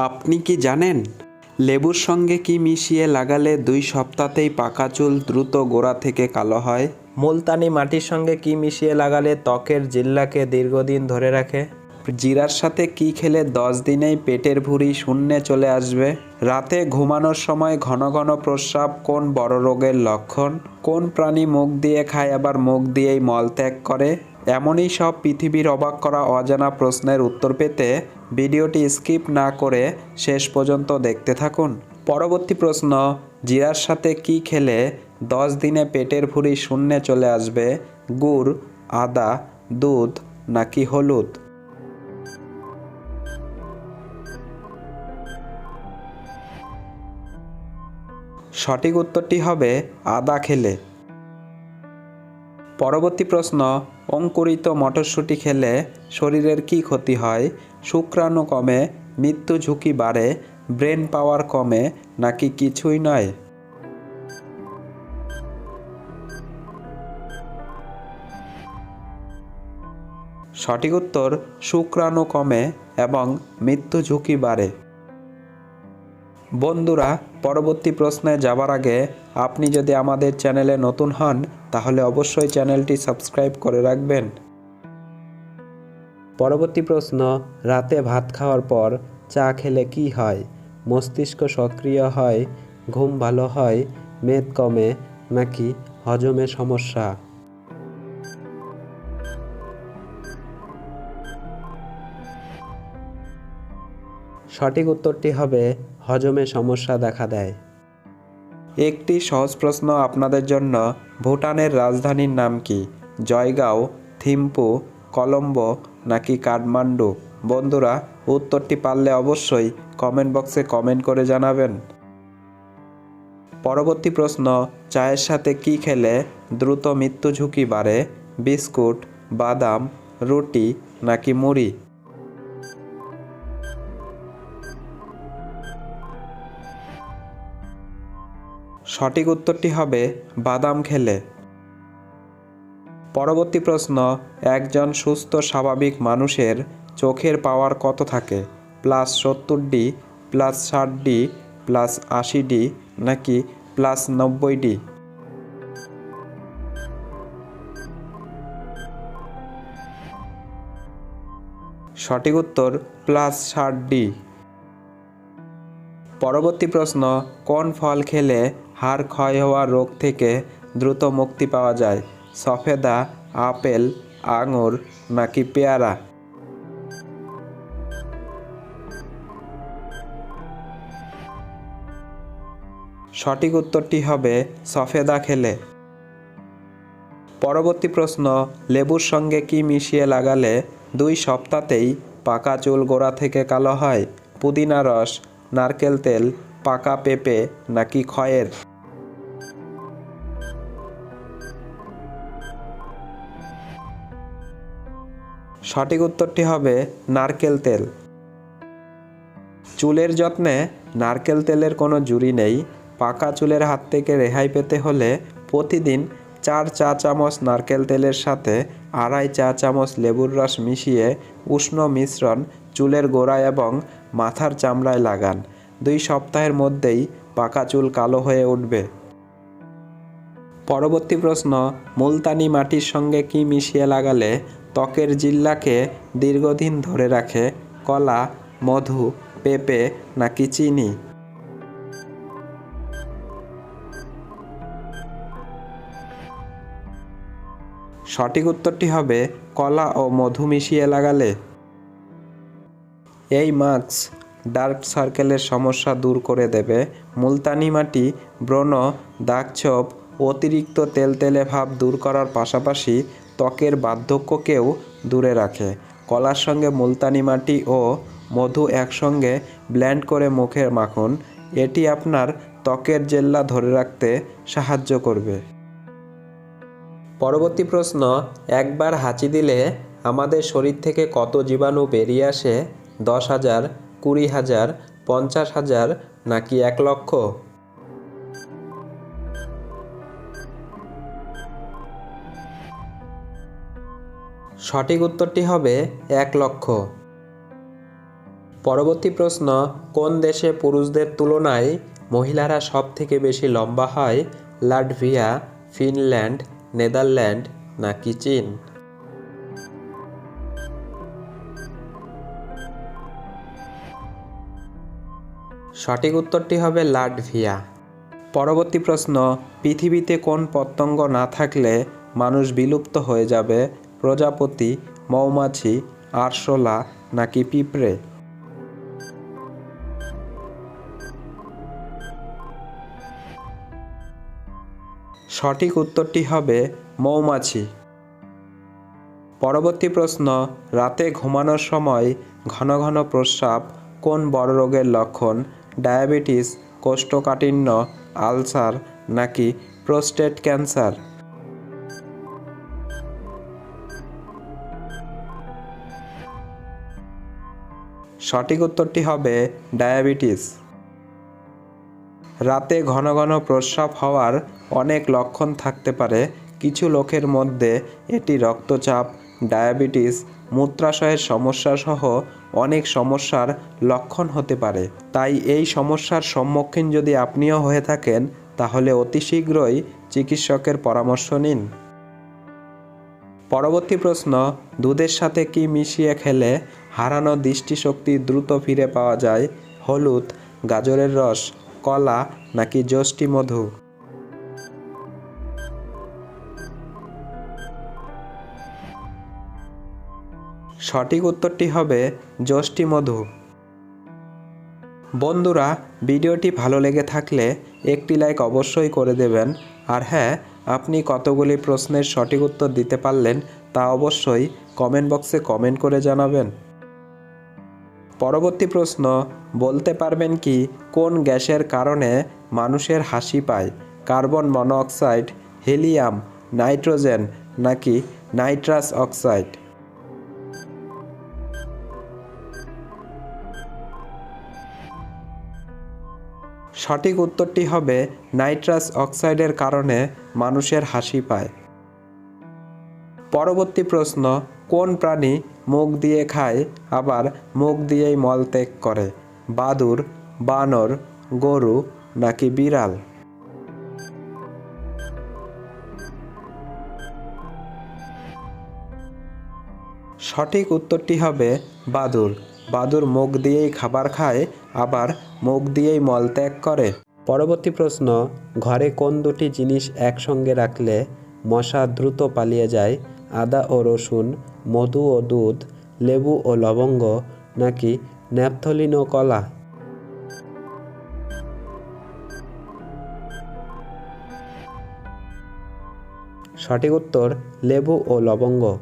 আপনি কি জানেন? লেবুর সঙ্গে কি মিশিয়ে লাগালে দুই সপ্তাহতেই পাকা চুল দ্রুত গোড়া থেকে কালো হয়? মুলতানি মাটির সঙ্গে কি মিশিয়ে লাগালে ত্বকের জিল্লাকে দীর্ঘদিন ধরে রাখে? জিরার সাথে কি খেলে দশ দিনেই পেটের ভুঁড়ি শূন্যে চলে আসবে? রাতে ঘুমানোর সময় ঘন ঘন প্রস্রাব কোন বড় রোগের লক্ষণ? কোন প্রাণী মুখ দিয়ে খায় আবার মুখ দিয়েই মল ত্যাগ করে? এমনই সব পৃথিবীর অবাক করা অজানা প্রশ্নের উত্তর পেতে ভিডিওটি স্কিপ না করে শেষ পর্যন্ত দেখতে থাকুন। পরবর্তী প্রশ্ন, জিরার সাথে কি খেলে দশ দিনে পেটের ভুঁড়ি শূন্যে চলে আসবে, গুড়, আদা, দুধ নাকি হলুদ? সঠিক উত্তরটি হবে আদা খেলে। পরবর্তী প্রশ্ন অঙ্কুরিত মটরশুঁটি খেলে শরীরের কি ক্ষতি হয়? শুক্রাণু কমে, মৃত্যু ঝুঁকি বাড়ে, ব্রেন পাওয়ার কমে নাকি কিছুই নয়? সঠিক উত্তর, শুক্রাণু কমে এবং মৃত্যু ঝুঁকি বাড়ে। বন্ধুরা, পরবর্তী প্রশ্নে যাবার আগে আপনি যদি আমাদের চ্যানেলে নতুন হন তাহলে অবশ্যই চ্যানেলটি সাবস্ক্রাইব করে রাখবেন। পরবর্তী প্রশ্ন, রাতে ভাত খাওয়ার পর চা খেলে কি হয়? মস্তিষ্ক সক্রিয় হয়, ঘুম ভালো হয়, মেদ কমে নাকি হজমে সমস্যা? সঠিক উত্তরটি হবে, হজমে সমস্যা দেখা দেয়। একটি সহজ প্রশ্ন আপনাদের জন্য ভুটানের রাজধানীর নাম কি? জয়গাঁও, থিম্পু, কলম্বো নাকি কাঠমান্ডু? বন্ধুরা, উত্তরটি পারলে অবশ্যই কমেন্ট বক্সে কমেন্ট করে জানাবেন। পরবর্তী প্রশ্ন, চায়ের সাথে কি খেলে দ্রুত মৃত্যু ঝুঁকি বাড়ে? বিস্কুট, বাদাম, রুটি নাকি মুড়ি? সঠিক উত্তরটি হবে বাদাম খেলে। পরবর্তী প্রশ্ন, একজন সুস্থ, স্বাভাবিক মানুষের চোখের পাওয়ার কত থাকে? প্লাস সত্তর ডি প্লাস ষাট ডি প্লাস আশি ডি নাকি প্লাস নব্বই ডি সঠিক উত্তর, প্লাস ষাট ডি পরবর্তী প্রশ্ন, কোন ফল খেলে হাড় ক্ষয় হওয়া রোগ থেকে দ্রুত মুক্তি পাওয়া যায়। সফেদা, আপেল, আঙুর নাকি পেয়ারা? সঠিক উত্তরটি হবে সফেদা খেলে। পরবর্তী প্রশ্ন, লেবুর সঙ্গে কি মিশিয়ে লাগালে দুই সপ্তাহতেই পাকা চুল গোড়া থেকে কালো হয়? পুদিনা রস, নারকেল তেল, পাকা পেঁপে নাকি খয়ের সঠিক উত্তরটি হবে নারকেল তেল। চুলের যত্নে নারকেল তেলের কোনো জুড়ি নেই। পাকা চুলের হাত থেকে রেহাই পেতে হলে প্রতিদিন চার চা চামচ নারকেল তেলের সাথে আড়াই চা চামচ লেবুর রস মিশিয়ে উষ্ণ মিশ্রণ চুলের গোড়া এবং মাথার চামড়ায় লাগান। দুই সপ্তাহের মধ্যেই পাকা চুল কালো হয়ে উঠবে। পরবর্তী প্রশ্ন, মুলতানি মাটির সঙ্গে কি মিশিয়ে লাগালে ত্বকের জিল্লাকে দীর্ঘদিন ধরে রাখে কলা, মধু, পেঁপে নাকি চিনি। সঠিক উত্তরটি হবে কলা ও মধু মিশিয়ে লাগালে। এই মাস্ক ডার্ক সার্কেলের সমস্যা দূর করে দেবে। মুলতানি মাটি, ব্রণ, দাগছোপ, অতিরিক্ত তেলতেলে ভাব দূর করার পাশাপাশি ত্বকের বার্ধক্যকেও দূরে রাখে। কলার সঙ্গে মুলতানি মাটি ও মধু একসঙ্গে ব্ল্যান্ড করে মুখে মাখুন। এটি আপনার ত্বকের জেল্লা ধরে রাখতে সাহায্য করবে। পরবর্তী প্রশ্ন, একবার হাঁচি দিলে আমাদের শরীর থেকে কত জীবাণু বেরিয়ে আসে? দশ হাজার, কুড়ি হাজার, পঞ্চাশ হাজার, নাকি এক লক্ষ? সঠিক উত্তরটি হবে এক লক্ষ। পরবর্তী প্রশ্ন, কোন দেশে পুরুষদের তুলনায় মহিলারা সব থেকে বেশি লম্বা হয়, লাটভিয়া, ফিনল্যান্ড, নেদারল্যান্ড নাকি চীন? সঠিক উত্তরটি হবে লাটভিয়া। পরবর্তী প্রশ্ন, পৃথিবীতে কোন পতঙ্গ না থাকলে মানুষ বিলুপ্ত হয়ে যাবে প্রজাপতি, মৌমাছি, আরশোলা নাকি পিঁপড়ে? সঠিক উত্তরটি হবে মৌমাছি। পরবর্তী প্রশ্ন, রাতে ঘুমানোর সময় ঘন ঘন প্রস্রাব কোন বড় রোগের লক্ষণ? ডায়াবেটিস, কোষ্ঠকাঠিন্য, আলসার নাকি প্রোস্টেট ক্যান্সার? সঠিক উত্তরটি হবে ডায়াবেটিস। রাতে ঘন ঘন প্রস্রাব হওয়ার অনেক লক্ষণ থাকতে পারে। কিছু লোকের মধ্যে এটি রক্তচাপ, ডায়াবেটিস, মূত্রাশয়ের সমস্যা সহ অনেক সমস্যার লক্ষণ হতে পারে। তাই এই সমস্যার সম্মুখীন যদি আপনিও হয়ে থাকেন, তাহলে অতি শীঘ্রই চিকিৎসকের পরামর্শ নিন। পরবর্তী প্রশ্ন, দুধের সাথে কি মিশিয়ে খেলে হারানো দৃষ্টিশক্তি দ্রুত ফিরে পাওয়া যায়, হলুদ, গাজরের রস, কলা নাকি যষ্টি মধু। সঠিক উত্তরটি হবে যষ্টি মধু। বন্ধুরা, ভিডিওটি ভালো লেগে থাকলে একটি লাইক অবশ্যই করে দেবেন। আর হ্যাঁ আপনি কতগুলি প্রশ্নের সঠিক উত্তর দিতে পারলেন তা অবশ্যই কমেন্ট বক্সে কমেন্ট করে জানাবেন। পরবর্তী প্রশ্ন, বলতে পারবেন কি কোন গ্যাসের কারণে মানুষের হাসি পায়? কার্বন মনোঅক্সাইড হিলিয়াম, নাইট্রোজেন নাকি নাইট্রাস অক্সাইড? সঠিক উত্তরটি হবে নাইট্রাস অক্সাইডের কারণে মানুষের হাসি পায়। পরবর্তী প্রশ্ন, কোন প্রাণী মুখ দিয়ে খায়, আবার মুখ দিয়েই মলত্যাগ করে। বাদুর, বানর, গরু নাকি বিড়াল? সঠিক উত্তরটি হবে বাদুর। বাদুর মুখ দিয়েই খাবার খায়, আবার মুখ দিয়েই মলত্যাগ করে। পরবর্তী প্রশ্ন, ঘরে কোন দুটি জিনিস একসঙ্গে রাখলে মশা দ্রুত পালিয়ে যায়? আদা ও রসুন, মধু ও দুধ, লেবু ও লবঙ্গ, নাকি ন্যাপথলিন ও কলা? সঠিক উত্তর, লেবু ও লবঙ্গ।